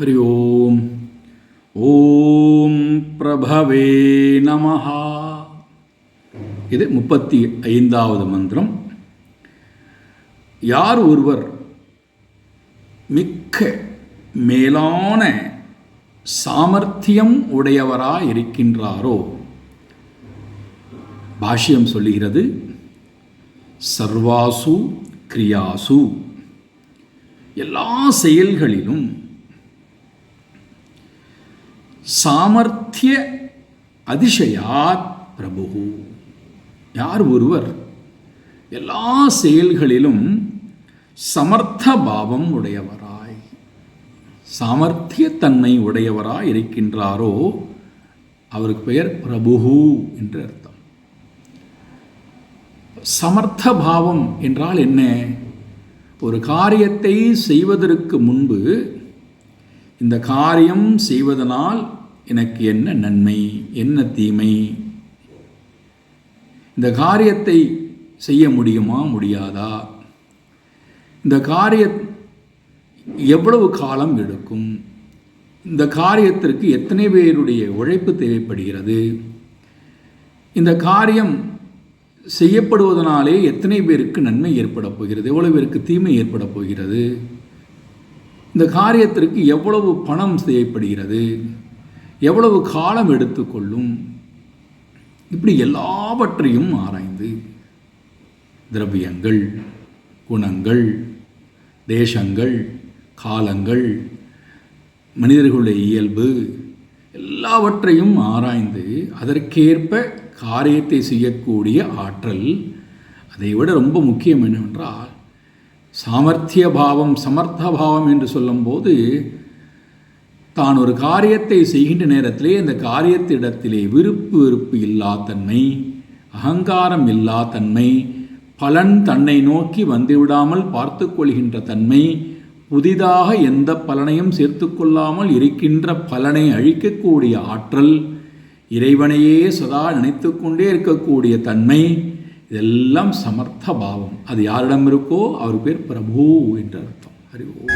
हरि ओम। ஓம் பிரபவே நமஹா இது முப்பத்தி ஐந்தாவது மந்திரம். யார் ஒருவர் மிக்க மேலான சாமர்த்தியம் உடையவராக இருக்கின்றாரோ பாஷ்யம் சொல்லுகிறது சர்வாசு கிரியாசு. எல்லா செயல்களிலும் சாமர்த்திய அதிசயாத் பிரபு யார் ஒருவர்? எல்லா செயல்களிலும் சமர்த்த பாவம் உடையவராய். சாமர்த்தியத்தன்மை உடையவராய் இருக்கின்றாரோ அவருக்கு பெயர் பிரபு என்று அர்த்தம். சமர்த்த பாவம் என்றால் என்ன? ஒரு காரியத்தை செய்வதற்கு முன்பு இந்த காரியம் செய்வதனால் எனக்கு என்ன நன்மை என்ன தீமை? இந்த காரியத்தை செய்ய முடியுமா முடியாதா? இந்த காரிய எவ்வளவு காலம் எடுக்கும்? இந்த காரியத்திற்கு எத்தனை பேருடைய உழைப்பு தேவைப்படுகிறது? இந்த காரியம் செய்யப்படுவதனாலே எத்தனை பேருக்கு நன்மை ஏற்பட போகிறது? எவ்வளவு பேருக்கு தீமை ஏற்பட போகிறது? இந்த காரியத்திற்கு எவ்வளவு பணம் தேவைப்படுகிறது? எவ்வளவு காலம் எடுத்துக்கொள்ளும்? இப்படி எல்லாவற்றையும் ஆராய்ந்து திரவியங்கள் குணங்கள் தேசங்கள் காலங்கள் மனிதர்களுடைய இயல்பு எல்லாவற்றையும் ஆராய்ந்து அதற்கேற்ப காரியத்தை செய்யக்கூடிய ஆற்றல் அதை விட ரொம்ப முக்கியம் என்னவென்றால் சாமர்த்திய பாவம் சமர்த்த பாவம் என்று சொல்லும்போது தான் ஒரு காரியத்தை செய்கின்ற நேரத்திலே அந்த காரியத்திடத்திலே விருப்பு வெறுப்பு இல்லா தன்மை அகங்காரம் இல்லா தன்மை பலன் தன்னை நோக்கி வந்துவிடாமல் பார்த்து கொள்கின்ற தன்மை புதிதாக எந்த பலனையும் சேர்த்து கொள்ளாமல் இருக்கின்ற பலனை அழிக்கக்கூடிய ஆற்றல் இறைவனையே சதா நினைத்து கொண்டே இருக்கக்கூடிய தன்மை இதெல்லாம் சமர்த்த பாவம். அது யாரிடம் இருக்கோ அவர் பேர் பிரபு என்று அர்த்தம். அறிவோம்